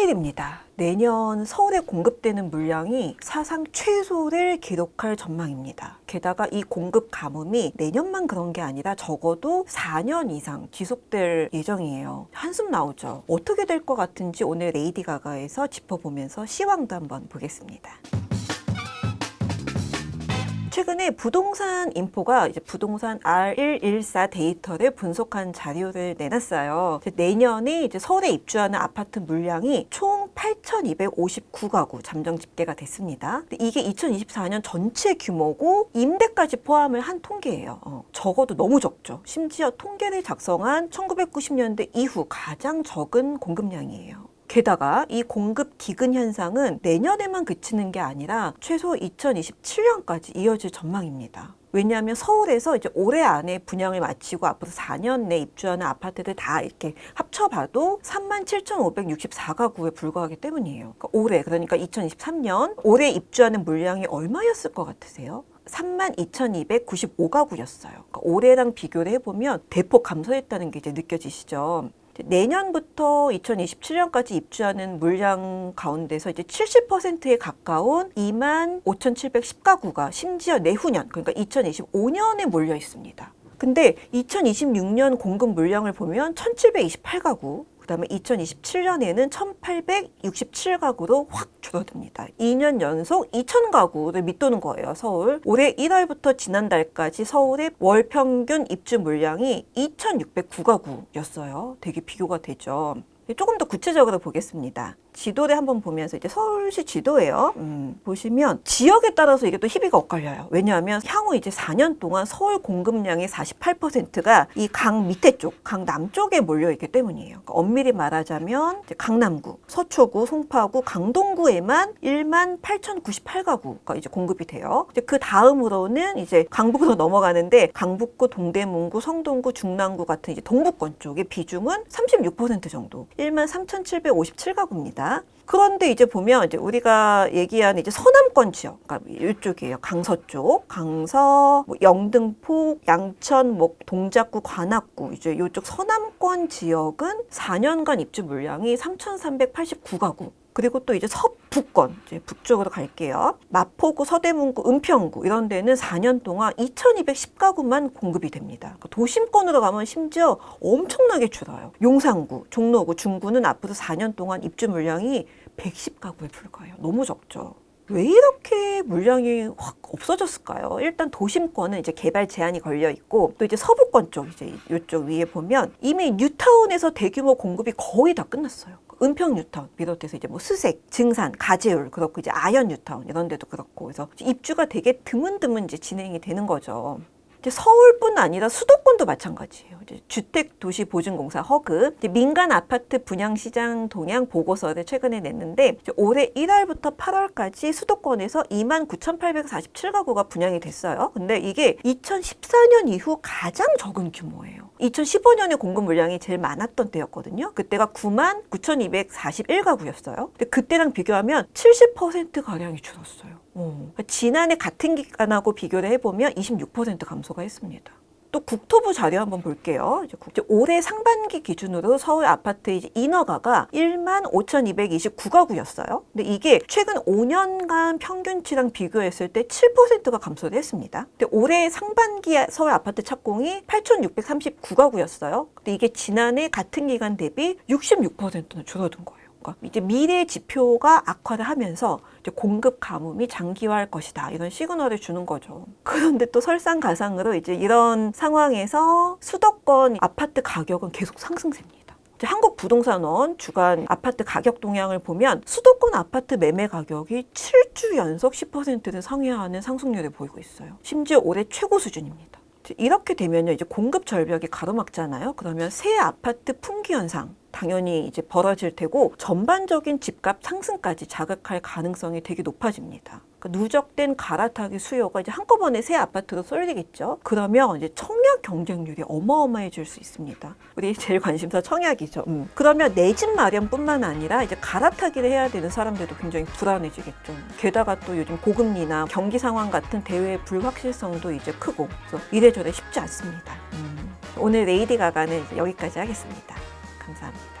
큰일입니다. 내년 서울에 공급되는 물량이 사상 최소를 기록할 전망입니다. 게다가 이 공급 가뭄이 내년만 그런 게 아니라 적어도 4년 이상 지속될 예정이에요. 한숨 나오죠. 어떻게 될 것 같은지 오늘 레이디 가가에서 짚어보면서 시황도 한번 보겠습니다. 최근에 부동산 인포가 이제 부동산 R114 데이터를 분석한 자료를 내놨어요. 내년에 이제 서울에 입주하는 아파트 물량이 총 8,259가구 잠정 집계가 됐습니다. 이게 2024년 전체 규모고 임대까지 포함을 한 통계예요. 어, 적어도 너무 적죠. 심지어 통계를 작성한 1990년대 이후 가장 적은 공급량이에요. 게다가 이 공급 기근 현상은 내년에만 그치는 게 아니라 최소 2027년까지 이어질 전망입니다. 왜냐하면 서울에서 이제 올해 안에 분양을 마치고 앞으로 4년 내 입주하는 아파트들 다 이렇게 합쳐봐도 37,564가구에 불과하기 때문이에요. 그러니까 올해 그러니까 2023년 올해 입주하는 물량이 얼마였을 것 같으세요? 32,295가구였어요. 그러니까 올해랑 비교를 해보면 대폭 감소했다는 게 이제 느껴지시죠? 내년부터 2027년까지 입주하는 물량 가운데서 이제 70%에 가까운 2만 5,710가구가 심지어 내후년 그러니까 2025년에 몰려 있습니다. 근데 2026년 공급 물량을 보면 1,728가구, 그다음에 2027년에는 1,867가구로 확 줄어듭니다. 2년 연속 2,000가구를 밑도는 거예요, 서울. 올해 1월부터 지난달까지 서울의 월 평균 입주 물량이 2,609가구였어요. 되게 비교가 되죠. 조금 더 구체적으로 보겠습니다. 지도를 한번 보면서 이제 서울시 지도예요. 음, 보시면 지역에 따라서 이게 또 희비가 엇갈려요. 왜냐하면 향후 이제 4년 동안 서울 공급량의 48%가 이 강 밑에 쪽, 강 남쪽에 몰려 있기 때문이에요. 그러니까 엄밀히 말하자면 이제 강남구, 서초구, 송파구, 강동구에만 1만 8,098가구가 이제 공급이 돼요. 이제 그 다음으로는 이제 강북으로 넘어가는데 강북구, 동대문구, 성동구, 중랑구 같은 이제 동부권 쪽의 비중은 36% 정도, 1만 3,757가구입니다. 그런데 이제 보면 이제 우리가 얘기하는 이제 서남권 지역, 그러니까 이쪽이에요. 강서 쪽, 강서, 뭐 영등포, 양천, 뭐 동작구, 관악구 이제 이쪽 서남권 지역은 4년간 입주 물량이 3,389가구. 그리고 또 이제 서북권, 이제 북쪽으로 갈게요. 마포구, 서대문구, 은평구 이런 데는 4년 동안 2,210가구만 공급이 됩니다. 그러니까 도심권으로 가면 심지어 엄청나게 줄어요. 용산구, 종로구, 중구는 앞으로 4년 동안 입주 물량이 110가구에 불과해요. 너무 적죠. 왜 이렇게 물량이 확 없어졌을까요? 일단 도심권은 이제 개발 제한이 걸려 있고 또 이제 서부권 쪽 이제 이쪽 위에 보면 이미 뉴타운에서 대규모 공급이 거의 다 끝났어요. 은평 뉴타운 비롯해서 이제 뭐 수색, 증산, 가재울 그렇고 이제 아현 뉴타운 이런 데도 그렇고 그래서 입주가 되게 드문드문 이제 진행이 되는 거죠. 이제 서울뿐 아니라 수도권도 마찬가지예요. 주택도시보증공사 허그 민간 아파트 분양 시장 동향 보고서를 최근에 냈는데 올해 1월부터 8월까지 수도권에서 2만 9,847가구가 분양이 됐어요. 근데 이게 2014년 이후 가장 적은 규모예요. 2015년에 공급 물량이 제일 많았던 때였거든요. 그때가 9만 9,241가구였어요. 근데 그때랑 비교하면 70% 가량이 줄었어요. 어. 그러니까 지난해 같은 기간하고 비교를 해보면 26% 감소가 했습니다. 또 국토부 자료 한번 볼게요. 이제 국- 이제 올해 상반기 기준으로 서울 아파트 이제 인허가가 1만 5,229가구였어요. 근데 이게 최근 5년간 평균치랑 비교했을 때 7%가 감소를 했습니다. 근데 올해 상반기 서울 아파트 착공이 8,639가구였어요. 근데 이게 지난해 같은 기간 대비 66%는 줄어든 거예요. 이제 미래 지표가 악화를 하면서 공급 가뭄이 장기화할 것이다 이런 시그널을 주는 거죠. 그런데 또 설상가상으로 이제 이런 상황에서 수도권 아파트 가격은 계속 상승세입니다. 이제 한국 부동산원 주간 아파트 가격 동향을 보면 수도권 아파트 매매 가격이 7주 연속 10%를 상회하는 상승률을 보이고 있어요. 심지어 올해 최고 수준입니다. 이렇게 되면요, 이제 공급 절벽이 가로막잖아요. 그러면 새 아파트 품귀 현상 당연히 이제 벌어질 테고 전반적인 집값 상승까지 자극할 가능성이 되게 높아집니다. 그러니까 누적된 갈아타기 수요가 이제 한꺼번에 새 아파트로 쏠리겠죠. 그러면 이제 청약 경쟁률이 어마어마해질 수 있습니다. 우리 제일 관심사 청약이죠. 음. 그러면 내 집 마련뿐만 아니라 이제 갈아타기를 해야 되는 사람들도 굉장히 불안해지겠죠. 게다가 또 요즘 고금리나 경기 상황 같은 대외 불확실성도 이제 크고 그래서 이래저래 쉽지 않습니다. 음. 오늘 레이디 가가는 여기까지 하겠습니다. 감사합니다.